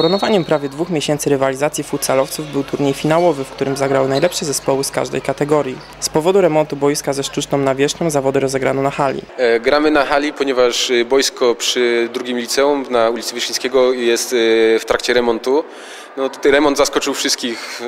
Ukoronowaniem prawie dwóch miesięcy rywalizacji futsalowców był turniej finałowy, w którym zagrały najlepsze zespoły z każdej kategorii. Z powodu remontu boiska ze sztuczną nawierzchnią zawody rozegrano na hali. E, Gramy na hali, ponieważ e, boisko przy drugim liceum na ulicy Wyszyńskiego jest e, w trakcie remontu. No, tutaj remont zaskoczył wszystkich,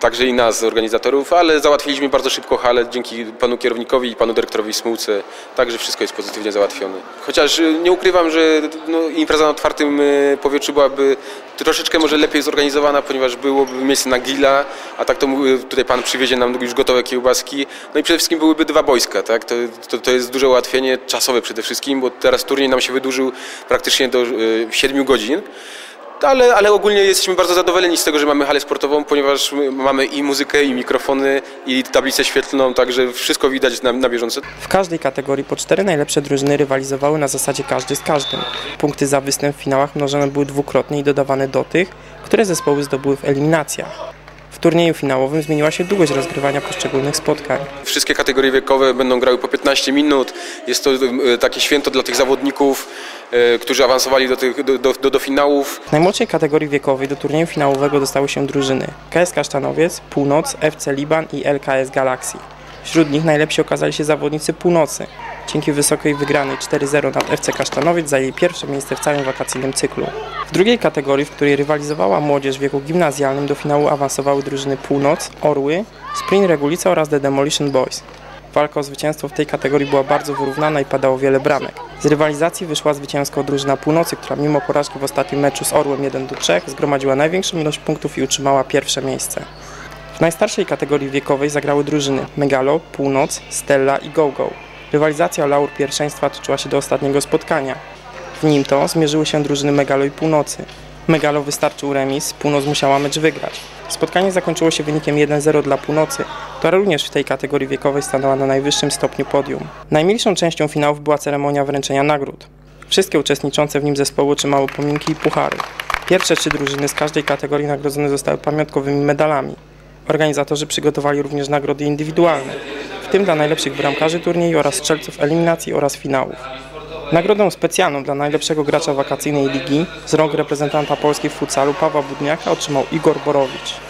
także i nas, organizatorów, ale załatwiliśmy bardzo szybko halę dzięki panu kierownikowi i panu dyrektorowi Smułce. Także wszystko jest pozytywnie załatwione. Chociaż e, nie ukrywam, że no, impreza na otwartym e, powietrzu byłaby troszeczkę może lepiej zorganizowana, ponieważ byłoby miejsce na grilla, a tak to mówię, tutaj pan przywiezie nam już gotowe kiełbaski. No i przede wszystkim byłyby dwa boiska, tak? To, to, to jest duże ułatwienie czasowe przede wszystkim, bo teraz turniej nam się wydłużył praktycznie do e, 7 godzin. Ale, ale ogólnie jesteśmy bardzo zadowoleni z tego, że mamy halę sportową, ponieważ mamy i muzykę, i mikrofony, i tablicę świetlną, także wszystko widać na, na bieżąco. W każdej kategorii po cztery najlepsze drużyny rywalizowały na zasadzie każdy z każdym. Punkty za występ w finałach mnożone były dwukrotnie i dodawane do tych, które zespoły zdobyły w eliminacjach. W turnieju finałowym zmieniła się długość rozgrywania poszczególnych spotkań. Wszystkie kategorie wiekowe będą grały po 15 minut. Jest to e, takie święto dla tych zawodników, e, którzy awansowali do, tych, do, do, do, do finałów. W najmłodszej kategorii wiekowej do turnieju finałowego dostały się drużyny KS Kasztanowiec, Północ, FC Liban i LKS Galaxy. Wśród nich najlepsi okazali się zawodnicy Północy. Dzięki wysokiej wygranej 4-0 nad FC Kasztanowiec zajęli pierwsze miejsce w całym wakacyjnym cyklu. W drugiej kategorii, w której rywalizowała młodzież w wieku gimnazjalnym, do finału awansowały drużyny Północ, Orły, Spring Regulica oraz The Demolition Boys. Walka o zwycięstwo w tej kategorii była bardzo wyrównana i padało wiele bramek. Z rywalizacji wyszła zwycięsko drużyna Północy, która mimo porażki w ostatnim meczu z Orłem 1-3 zgromadziła największą ilość punktów i utrzymała pierwsze miejsce. W najstarszej kategorii wiekowej zagrały drużyny Megalo, Północ, Stella i GoGo. Rywalizacja o laur pierwszeństwa toczyła się do ostatniego spotkania. W nim to zmierzyły się drużyny Megalo i Północy. Megalo wystarczył remis, Północ musiała mecz wygrać. Spotkanie zakończyło się wynikiem 1-0 dla Północy, która również w tej kategorii wiekowej stanęła na najwyższym stopniu podium. Najmilszą częścią finałów była ceremonia wręczenia nagród. Wszystkie uczestniczące w nim zespoły otrzymały pominki i puchary. Pierwsze trzy drużyny z każdej kategorii nagrodzone zostały pamiątkowymi medalami. Organizatorzy przygotowali również nagrody indywidualne, w tym dla najlepszych bramkarzy turnieju oraz strzelców eliminacji oraz finałów. Nagrodę specjalną dla najlepszego gracza wakacyjnej ligi z rąk reprezentanta Polski w futsalu Pawła Budniaka otrzymał Igor Borowicz.